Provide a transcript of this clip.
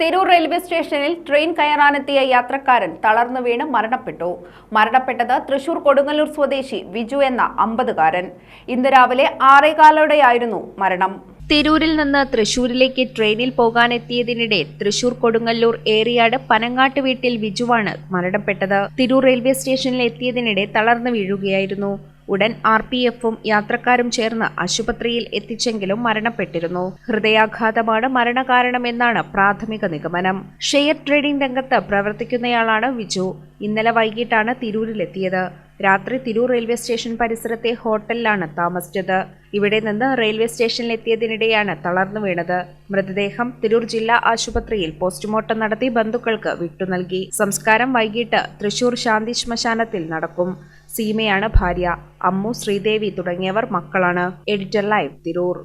Tirur railway സ്റ്റേഷനിൽ train കയറാനെത്തിയ യാത്രക്കാരൻ തളർന്നു വീണ് മരണപ്പെട്ടു. മരണപ്പെട്ടത് തൃശൂർ കൊടുങ്ങല്ലൂർ സ്വദേശി വിജു എന്ന അമ്പതുകാരൻ. ഇന്ന് രാവിലെ ആറേകാലോടെയായിരുന്നു മരണം. തിരൂരിൽ നിന്ന് തൃശൂരിലേക്ക് ട്രെയിനിൽ പോകാനെത്തിയതിനിടെ തൃശൂർ കൊടുങ്ങല്ലൂർ ഏറിയാട് പനങ്ങാട്ട് വീട്ടിൽ വിജുവാണ് മരണപ്പെട്ടത്. തിരൂർ റെയിൽവേ സ്റ്റേഷനിൽ എത്തിയതിനിടെ തളർന്നു വീഴുകയായിരുന്നു. ഉടൻ ആർ പി എഫും യാത്രക്കാരും ചേർന്ന് ആശുപത്രിയിൽ എത്തിച്ചെങ്കിലും മരണപ്പെട്ടിരുന്നു. ഹൃദയാഘാതമാണ് മരണകാരണമെന്നാണ് പ്രാഥമിക നിഗമനം. ഷെയർ ട്രേഡിംഗ് രംഗത്ത് പ്രവർത്തിക്കുന്നയാളാണ് വിജു. ഇന്നലെ വൈകിട്ടാണ് തിരൂരിലെത്തിയത്. രാത്രി തിരൂർ റെയിൽവേ സ്റ്റേഷൻ പരിസരത്തെ ഹോട്ടലിലാണ് താമസിച്ചത്. ഇവിടെ നിന്ന് റെയിൽവേ സ്റ്റേഷനിലെത്തിയതിനിടെയാണ് തളർന്നു വീണത്. മൃതദേഹം തിരൂർ ജില്ലാ ആശുപത്രിയിൽ പോസ്റ്റ്മോർട്ടം നടത്തി ബന്ധുക്കൾക്ക് വിട്ടുനൽകി സംസ്കാരം വൈകിട്ട് തൃശൂർ ശാന്തി ശ്മശാനത്തിൽ നടക്കും. സീമയാണ് ഭാര്യ. അമ്മു ശ്രീദേവി തുടങ്ങിയവർ മക്കളാണ്. Editor live Tirur.